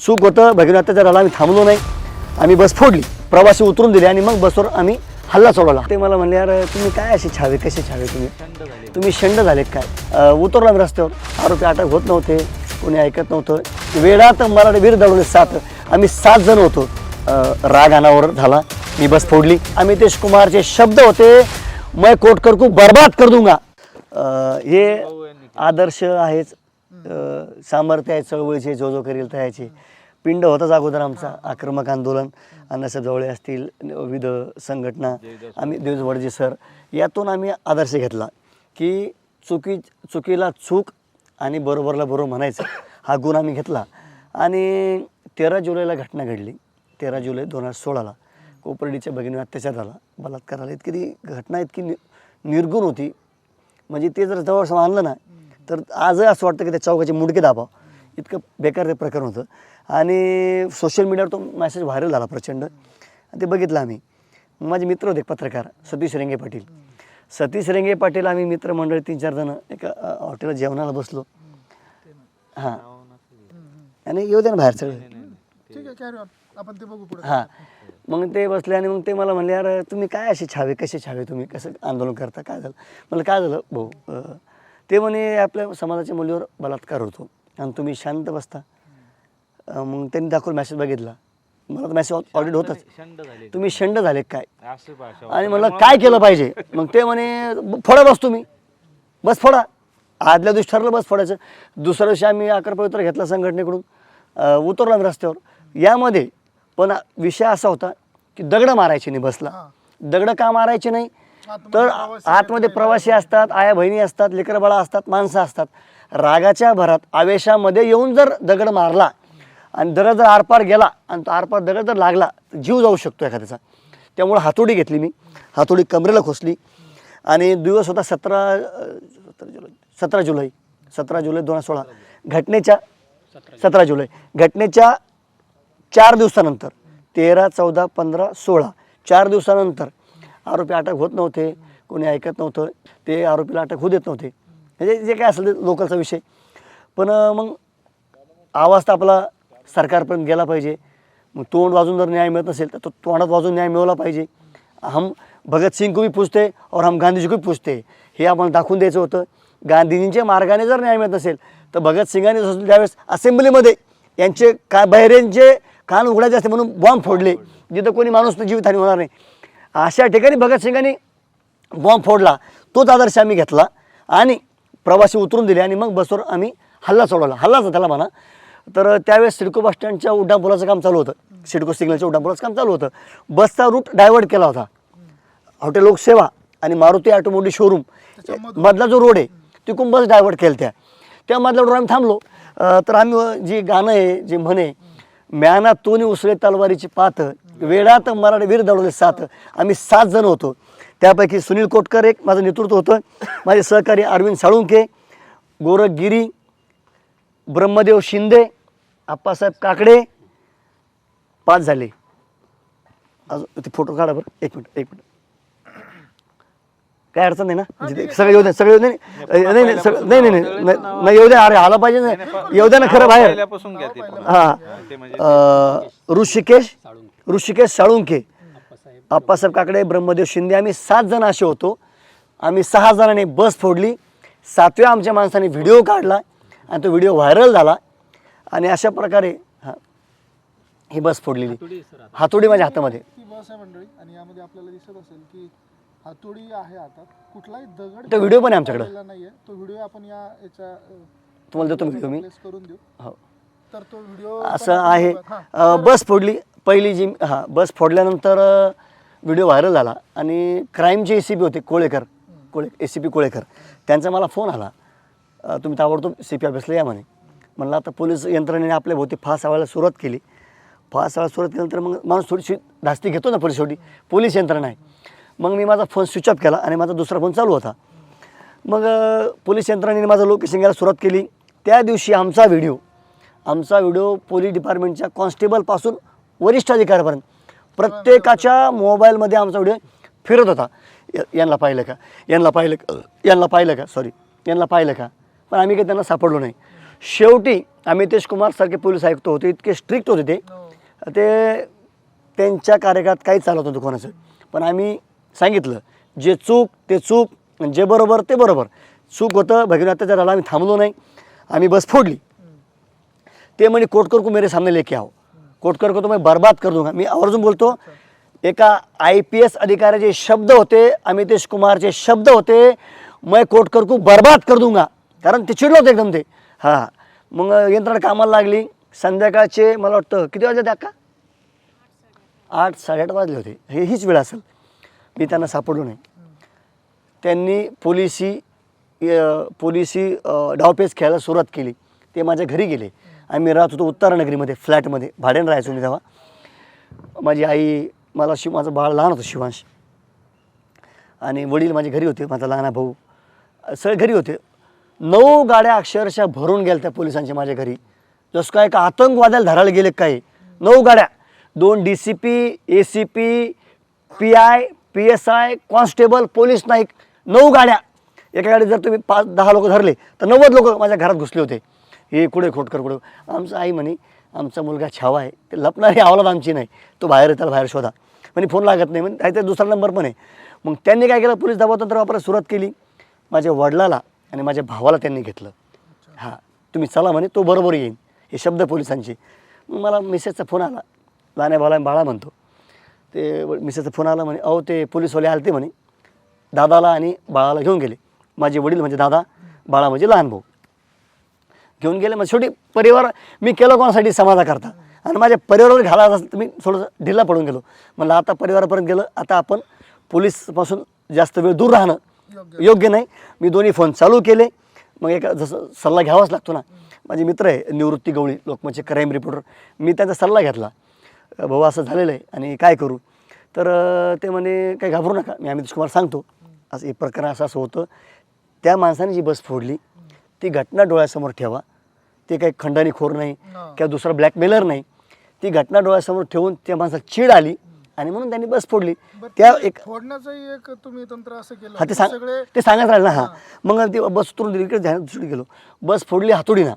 चूक होतं भगिनी अत्याचार आम्ही थांबलो नाही. आम्ही बस फोडली. प्रवासी उतरून दिले आणि मग बसवर आम्ही हल्ला सोडवला. ते मला म्हणले यार तुम्ही काय असे छावे? कसे छावे तुम्ही? तुम्ही शंड झालेत काय? उतरलो आम्ही रस्त्यावर. आरोपी अटक होत नव्हते कोणी ऐकत नव्हतं. वेळात मराठी वीर दडवले सात. आम्ही सात जण होतो. राग अनावर झाला. मी बस फोडली. आम्ही कुमारचे शब्द होते मैं कोटकर को बर्बाद कर दूंगा. हे आदर्श आहेच. सामर्थ्य आहे चळवळीचे जो जो करील तयाचे पिंड होताच अगोदर आमचा आक्रमक आंदोलन. अण्णासाहेब जवळे असतील विविध संघटना. आम्ही देवज वडजे सर. यातून आम्ही आदर्श घेतला की चुकी चुकीला चूक आणि बरोबरला बरोबर म्हणायचं हा गुण आम्ही घेतला. आणि तेरा जुलैला घटना घडली. तेरा जुलै दोन हजार सोळाला. कोपर्डीच्या भगिनीवर अत्याचार झाला. बलात्कार झाला इतकी ती घटना इतकी नि निर्गुण होती. म्हणजे ते जर जवळ आणलं ना तर आजही असं वाटतं की त्या चौकाचे मुडके दाबाव. इतकं बेकार ते प्रकरण होतं. आणि सोशल मीडियावर तो मेसेज व्हायरल झाला प्रचंड. आणि ते बघितलं आम्ही. माझे मित्र होते एक पत्रकार सतीश रेंगे पाटील. सतीश रेंगे पाटील आम्ही मित्रमंडळी तीन चार जण एका हॉटेलला जेवणाला बसलो. हां. आणि येऊ दे ना बाहेर सगळं. आपण ते बघू हां. मग ते बसले आणि मग ते मला म्हणले यार तुम्ही काय असे छावे कसे छावे तुम्ही? कसं आंदोलन करता? काय झालं? मला काय झालं भाऊ? ते म्हणे आपल्या समाजाच्या मुलीवर बलात्कार होतो आणि तुम्ही शांत बसता. मग त्यांनी दाखवून मेसेज बघितला. मला तर मेसेज ऑडिट होताच. तुम्ही शंड झाले काय? असं भाषा आणि म्हणलं काय केलं पाहिजे? मग ते म्हणे "ब- फोडा बस तुम्ही. बस फोडा. आदल्या दिवशी ठरलं बस फोडायचं. दुसऱ्या दिवशी आम्ही अकर पवित्र घेतला संघटनेकडून. उतरलो आम्ही रस्त्यावर. यामध्ये पण विषय असा होता की दगडं मारायचे नाही बसला. दगडं का मारायचे नाही? तर आतमध्ये प्रवासी असतात आया बहिणी असतात लेकरं बाळा असतात माणसं असतात. रागाच्या भरात आवेशामध्ये येऊन जर दगड मारला आणि दगड जर आरपार गेला आणि तो आरपार दगड जर लागला तर जीव जाऊ शकतो एखाद्याचा. त्यामुळे हातोडी घेतली मी. हातोडी कमरेला खोसली. आणि दिवस होता सतरा सतरा जुलै सतरा जुलै सतरा जुलै दोन हजार सोळा. घटनेच्या सतरा जुलै. घटनेच्या चार दिवसानंतर तेरा चौदा पंधरा सोळा. चार दिवसानंतर आरोपी अटक होत नव्हते. कोणी ऐकत नव्हतं. ते आरोपीला अटक होऊ देत नव्हते. म्हणजे जे काय असेल ते लोकलचा विषय. पण मग आवाज तर आपला सरकारपर्यंत गेला पाहिजे. मग तोंड वाजून जर न्याय मिळत नसेल तर तो तोंडात वाजून न्याय मिळवला पाहिजे. हम भगत सिंग को भी पूछते और हम गांधीजी को भी पूछते. हे आम्हाला दाखवून द्यायचं होतं. गांधीजींच्या मार्गाने जर न्याय मिळत नसेल तर भगतसिंगाने त्यावेळेस असेंब्लीमध्ये यांचे का बहिरेंचे कान उघडायचे असते म्हणून बॉम्ब फोडले. जिथं कोणी माणूस जीवितहानी होणार नाही. अशा ठिकाणी भगत सिंगांनी बॉम्ब फोडला. तोच आदर्श आम्ही घेतला आणि प्रवासी उतरून दिले आणि मग बसवर आम्ही हल्ला सोडवला हल्लाच त्याला म्हणा. तर त्यावेळेस सिडको बस स्टँडच्या उड्डाणपुलाचं काम चालू होतं. सिडको सिग्नलच्या उड्डाणपुलाचं काम चालू होतं. बसचा रूट डायव्हर्ट केला होता. हॉटेल लोकसेवा आणि मारुती ऑटोमोटिव्ह शोरूम मधला जो रोड आहे तिकडून बस डायव्हर्ट केल्या त्या. त्या मधल्या रोड आम्ही थांबलो. तर आम्ही जी गाणं आहे जे म्हणे म्याना तोनी उसळे तलवारीची पात वेळात मराठी वीर दडवले सात. आम्ही सात जण होतो. त्यापैकी सुनील कोटकर एक माझं नेतृत्व होतं. माझे सहकारी अरविंद साळुंके गोरख गिरी ब्रह्मदेव शिंदे आप्पासाहेब काकडे पाच झाले. अजून ते फोटो काढा बरं. एक मिनिट एक मिनिट. काय अडचण नाही ना? सगळे येऊ द्या सगळे येऊ नाही नाही नाही सगळं- नाही नाही नाही. नाही नाही येऊ द्या. अरे आला पाहिजे ना. येऊ द्या ना खरं बाहेर. हा. ते म्हणजे ऋषिकेश ऋषिकेश साळुंके. आप्पासाहेब काकडे ब्रह्मदेव शिंदे आम्ही सात जण असे होतो. आम्ही सहा जणांनी बस फोडली. सातव्या आमच्या माणसाने व्हिडिओ काढला आणि तो व्हिडिओ व्हायरल झाला. आणि अशा प्रकारे हा ही बस फोडलेली. हातोडी माझ्या हातामध्ये. ती बस आहे मंडळी आणि यामध्ये आपल्याला दिसत असेल की हातोडी आहे हातात कुठलाही दगड तो व्हिडिओ पण आहे आमच्याकडे. पडलेला नाहीये. तो व्हिडिओ आपण या याच्या तुम्हाला देतो व्हिडिओ मी. प्लेस करून देऊ. हो. तर तो व्हिडिओ असं आहे. अं, बस फोडली. पहिली जी हां बस फोडल्यानंतर व्हिडिओ व्हायरल झाला आणि क्राईमचे ए सी पी होते Kolekar. Kole A C P Kolekar. त्यांचा मला फोन आला. तुम्ही ताबडतोब सी पी ऑफिसला या म्हणे. म्हणलं आता पोलीस यंत्रणेने आपल्या भोवती फास आवायला सुरुवात केली. फास आवायला सुरुवात केल्यानंतर मग माणूस थोडीशी धास्ती घेतो ना पोलीस शेवटी पोलीस यंत्रणा आहे. मग मी माझा फोन स्विच ऑफ केला आणि माझा दुसरा फोन चालू होता. मग पोलीस यंत्रणेने माझं लोकेशन घ्यायला सुरुवात केली. त्या दिवशी आमचा व्हिडिओ आमचा व्हिडिओ पोलीस डिपार्टमेंटच्या कॉन्स्टेबलपासून वरिष्ठ अधिकाऱ्यापर्यंत. प्रत्येकाच्या मोबाईलमध्ये आमचा व्हिडिओ फिरत होता. यांना पाहिलं का? यांना पाहिलं का यांना पाहिलं का? सॉरी यांना पाहिलं का? पण आम्ही काही त्यांना सापडलो नाही. शेवटी अमितेश कुमार सारखे पोलीस आयुक्त होते इतके स्ट्रिक्ट होते ते. हो. ते त्यांच्या कार्यकाळात काही चालत नव्हतं कोणाचं. पण आम्ही सांगितलं जे चूक ते चूक जे बरोबर ते बरोबर. चूक होतं भगिनी अत्याचाराला आम्ही थांबलो नाही. आम्ही बस फोडली. ते म्हणे कोटकर को मेरे सामने लेके आओ. कोटकर को तो मैं बर्बाद कर दूंगा। मी आवर्जून बोलतो एका आय पी एस अधिकाऱ्याचे शब्द होते अमितेश कुमारचे शब्द होते मैं कोटकर को बर्बाद कर दूंगा। कारण ते चिडलं होतं एकदम ते। हां मग यंत्रणा कामाला लागली। संध्याकाळचे मला वाटतं किती वाजले त्या का आठ साडेआठ वाजले होते. हे हीच वेळ असेल. मी त्यांना सापडलो नाही. त्यांनी पोलिसी पोलिसी डावपेच खेळायला सुरुवात केली. ते माझ्या घरी गेले. आम्ही राहत होतो उत्तरानगरीमध्ये फ्लॅटमध्ये. भाड्यानं राहायचो मी तेव्हा. माझी आई मला शिव माझं बाळ लहान होतं शिवांश. आणि वडील माझे घरी होते माझा लहान भाऊ. सगळे घरी होते. नऊ गाड्या अक्षरशः भरून गेल्या त्या पोलिसांच्या माझ्या घरी. जसं काय का आतंकवाद्याला धरायला गेले काही? नऊ गाड्या. दोन D C P A C P P I P S I constable police Naik. नऊ गाड्या. एका गाडीत जर तुम्ही पाच दहा लोक धरले तर नव्वद लोक माझ्या घरात घुसले होते. हे कुठे खोटकर कुठे? आमचं आई म्हणे आमचा मुलगा छावा आहे. ते लपणारी आवलात आमची नाही. तो बाहेर आहे, त्याला बाहेर शोधा. म्हणजे फोन लागत नाही. म्हणजे काहीतरी दुसरा नंबर पण आहे. मग त्यांनी काय केलं? पोलीस दबावतंत्र वापरायला सुरुवात केली. माझ्या वडिलाला आणि माझ्या भावाला त्यांनी घेतलं. हां तुम्ही चला म्हणे तो बरोबर येईन. हे शब्द पोलिसांचे. मग मला मिसेसचा फोन आला. लहान भाला बाळा म्हणतो. ते मिसेसचा फोन आला म्हणे अहो ते पोलीसवाले आलते म्हणे. दादाला आणि बाळाला घेऊन गेले. माझे वडील म्हणजे दादा बाळा म्हणजे लहान भाऊ. घेऊन गेले. मग शेवटी परिवार मी केलं कोणासाठी? समाजाकरता आणि माझ्या परिवारावर घालायचं असेल तर मी थोडंसं ढिला पडून गेलो. म्हणलं आता परिवारापर्यंत गेलं आता आपण पोलीसपासून जास्त वेळ दूर राहणं योग्य. नाही. मी दोन्ही फोन चालू केले. मग एका जसं सल्ला घ्यावाच लागतो ना. माझे मित्र आहे निवृत्ती गवळी लोकमतचे क्राईम रिपोर्टर मी त्यांचा सल्ला घेतला. भाऊ असं झालेलं आहे. आणि काय करू? तर ते म्हणे काही घाबरू नका. मी अमित कुमार सांगतो. असं हे प्रकरण असं असं होतं. त्या माणसाने जी बस फोडली ती घटना डोळ्यासमोर ठेवा. ते काही खंडणीखोर नाही. किंवा दुसरा ब्लॅकमेलर नाही. ती घटना डोळ्यासमोर ठेवून त्या माणसाला चीड आली आणि म्हणून त्यांनी बस फोडली. त्या एक फोडण्याचंही एक तुम्ही तंत्र असं केलं. हा ते सांग सगळे ते सांगत राहिलं ना हा. मग ती बस उतरून दिली इकडे ध्यान दुसरी गेलो. बस फोडली हातोडीना.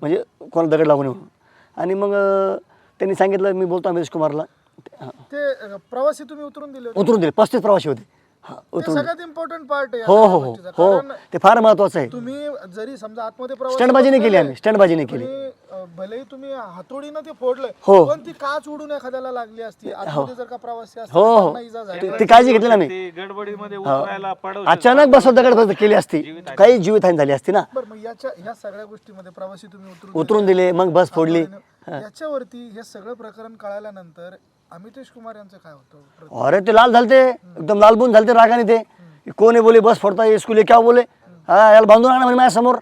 म्हणजे कोणाला दगड लागू नये म्हणून. आणि मग अं, त्यांनी सांगितलं मी बोलतो अमितेश कुमारला. ते- ते अ, प्रवासी तुम्ही उतरून दिले होते. उतरून दिले. पस्तीस प्रवासी होते. हा ते उतरून दिले. सगळ्यात इम्पॉर्टंट पार्ट आहे या हो हो हो गोष्टीचा. हो कारण ते फार महत्वाचं आहे तुम्ही जरी समजा आतमध्ये प्रवासी स्टंटबाजीने केली आम्ही स्टंटबाजीने केली तुम्ही, भलेही तुम्ही हातोडीनं ते फोडलंय हो. पण ती काच उडून एखाद्याला लागली असती. आतमध्ये जर का प्रवासी असते हो तर हो. त्यांना इजा झाली. ते- ती काळजी घेतली ना मी. ते गडबडीमध्ये उतरायला पडव अचानक बस दगड केली असती. काही जीवितहानी झाली असती ना. बरं मग याच्या ह्या सगळ्या गोष्टीमध्ये प्रवासी तुम्ही उतरून उतरून दिले मग बस फोडली. याच्यावरती हे सगळं प्रकरण कळाल्यानंतर अमितेश कुमार यांचं काय होतं? अरे ते लाल झालते. एकदम लालबून झालते रागाने ते. कोण बोले बस फोड़ता है इसको ले क्या बोले? हा याला बांधून आणा म्हणे माझ्यासमोर.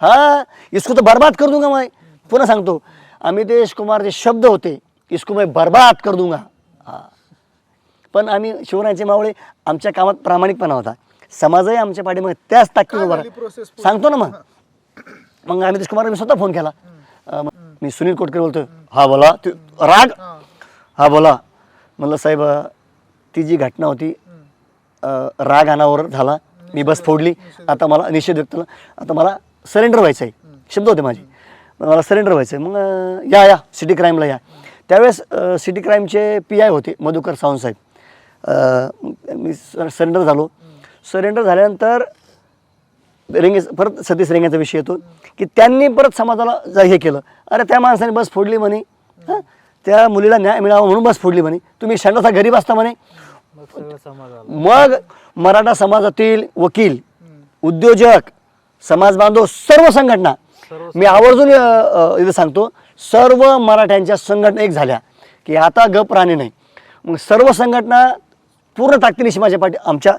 हा इसको तो बर्बाद कर दूंगा मैं. पुन्हा सांगतो. अमितेश कुमार जे शब्द होते इसको मैं बर्बाद कर दूंगा. पण आम्ही शिवरायांचे मावळे आमच्या कामात प्रामाणिकपणा होता. समाजही आमच्या पाठीमागे त्याच ताकदीने उभा? सांगतो ना मग. मग अमितेश कुमार मी स्वतः फोन केला. मी सुनील कोटकर बोलतोय. हा बोला. ते राग? हा. बोला. म्हणलं साहेब ती जी घटना होती राग अनावर झाला. मी बस फोडली. आता मला निषेध व्यक्त. आता मला सरेंडर व्हायचं आहे शब्द होते माझे. मला सरेंडर व्हायचं आहे मग या या सिटी क्राईमला या. त्यावेळेस सिटी क्राईमचे पी आय होते मधुकर सावंत साहेब. अ, मी सरेंडर झालो. सरेंडर झाल्यानंतर रेंगे परत सतीश रेंगेचा विषय येतो की त्यांनी परत समाजाला हे केलं. अरे त्या माणसाने बस फोडली म्हणे. हं? त्या मुलीला न्याय मिळावा म्हणून बस फोडली म्हणे. तुम्ही शंडाचा गरीब असता म्हणे. मग मराठा समाजातील वकील उद्योजक समाज बांधव सर्व संघटना मी आवर्जून इथं सांगतो सर्व मराठ्यांच्या संघटना एक झाल्या की आता गप राहणे नाही. मग सर्व संघटना पूर्ण ताकदीनिशी माझ्या पाठी आमच्या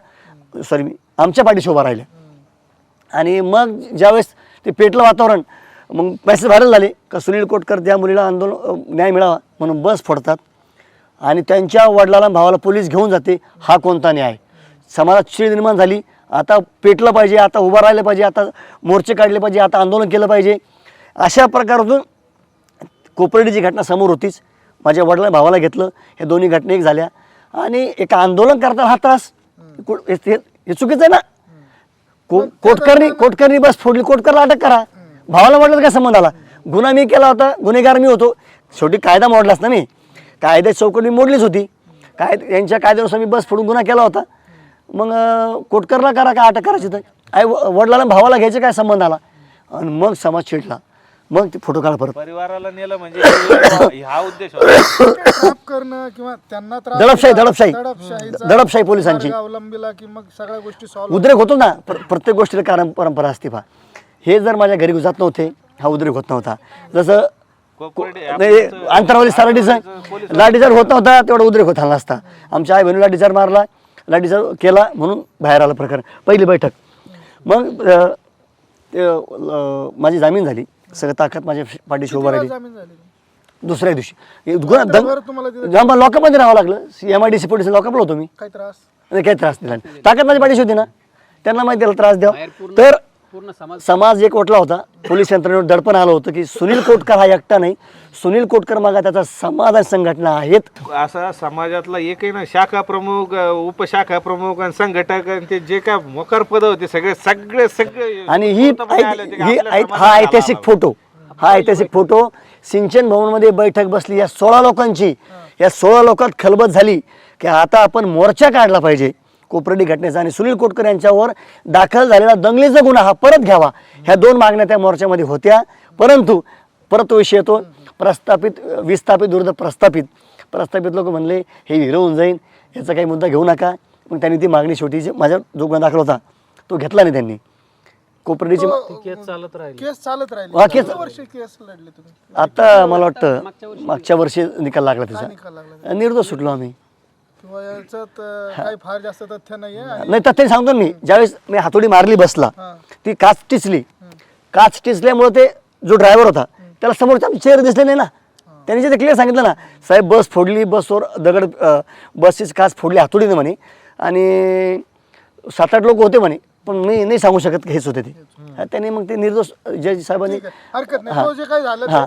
सॉरी आमच्या पाठीशी उभा राहिल्या. आणि मग ज्यावेळेस ते पेटलं वातावरण मग मेसेज व्हायरल झाले का सुनील कोटकर त्या मुलीला आंदोलन न्याय मिळावा म्हणून बस फोडतात. आणि त्यांच्या वडिलाला भावाला पोलीस घेऊन जाते हा कोणता न्याय? समाजात चिड निर्माण झाली आता पेटलं पाहिजे आता उभं राहिलं पाहिजे आता मोर्चे काढले पाहिजे आता आंदोलन केलं पाहिजे. अशा प्रकारातून कोपर्डीची घटना समोर होतीच. माझ्या वडिला भावाला घेतलं. हे दोन्ही घटना एक झाल्या. आणि एका आंदोलन करताना हा त्रास. हे चुकीचं आहे ना? को कोटकरनी कोटकरनी बस फोडली. कोटकरला अटक करा. भावाला म्हटलं काय संबंध आला? गुन्हा मी केला होता. गुन्हेगार मी होतो. शेवटी कायदा मोडलाच ना मी? कायद्याची चौकट मी मोडलीच होती. काय यांच्या कायद्यानुसार मी बस फोडून गुन्हा केला होता. मग कोटकरला करा काय अटक करायची तर? आई व- वडिलाला भावाला घ्यायचे काय संबंध आला? आणि मग समाज चिडला. मग ते फोटो काढ परत. परिवाराला नेलं म्हणजे हा उद्देश होता. करणं किंवा त्यांना त्रास दडपशाही दडपशाही. दडपशाहीचा दडपशाही पोलिसांची. मार्ग अवलंबिला की मग सगळ्या गोष्टी सॉल्व्ह उद्रेक होतो ना प्र- प्रत्येक गोष्टीला कारण परंपरा असते पहा हे जर माझ्या घरी जात नव्हते हा उद्रेक होत नव्हता. जसं कोपर्डे- नाही अंतरावली साराडीचा लाठीचार होत नव्हता तेवढा उद्रेक होत आला असता. आमच्या आई बहिणी लाठीचार मारला. लाठीचार केला म्हणून बाहेर आला प्रकार. पहिली बैठक. मग माझी जामीन झाली. सगळं ताकद माझ्या पाठीशी उभं राहिली. जामीन झाली? दुसऱ्या दिवशी. दंग आम्हाला लॉकअपमध्ये राहावं लागलं. M I D C police लॉकअपला होतो मी. काही त्रास? काही त्रास दिला. ताकद माझ्या पाठीशी होती ना. त्यांना माहिती त्याला त्रास द्यावा. तर पूर्ण समाज समाज एक ओटला होता. पोलीस यंत्रणेवर दडपण आलं होतं की सुनील कोटकर हा एकटा नाही. सुनील कोटकर मागा त्याचा समाज आणि संघटना आहेत. असा समाजातला एकही ना शाखा प्रमुख अ, उपशाखा प्रमुख आणि संघटक आणि ते जे काय मोकार पद होते सगळे सगळे सगळे आणि ही आले होते. की ही आपल्या ऐत- समाजात हा ऐतिहासिक. फोटो. हा ऐतिहासिक फोटो. सिंचन भवनमध्ये बैठक बसली. या सोळा लोकांची या सोळा लोकात खलबत झाली की आता आपण मोर्चा काढला पाहिजे. कोपर्डी घटनेचा आणि सुनील कोटकर यांच्यावर दाखल झालेला दंगलीचा गुन्हा हा परत घ्यावा. ह्या दोन मागण्या त्या मोर्चामध्ये होत्या. परंतु परत तो विषय येतो. प्रस्थापित विस्थापित विरुद्ध प्रस्थापित. प्रस्थापित लोक म्हणले हे विरवून जाईन. याचा काही मुद्दा घेऊ नका. मग त्यांनी ती मागणी शेवटी जी माझ्या जो गुन्हा दाखल होता. तो घेतला नाही त्यांनी. कोपर्डीची केस चालत राहील. केस चालत राहिली. हा, केस- किती वर्ष केस लढले तुम्ही? आता मला वाटतं मागच्या वर्षी निकाल लागला त्याचा निकाल लागला? निर्दोष सुटलो आम्ही. किंवा याच्यात अं, काही फार जास्त तथ्य नाहीये आणि नाही तथ्य सांगतो मी. ज्यावेळेस मी हातोडी मारली बसला. ती काच टिचली. काच टिचल्यामुळे ते जो ड्रायव्हर होता त्याला समोरचे आमचे चेहरे दिसले नाही ना. त्यांनी जे क्लिअर सांगितलं ना साहेब बस फोडली बसवर दगड अं, बसचीच काच फोडली हातोडीने म्हणे. आणि सात आठ लोक होते म्हणे पण मी नाही सांगू शकत हेच होते ते. त्यांनी मग ते निर्दोष जज साहेबांनी हरकत नाही. जे काही झालं हा.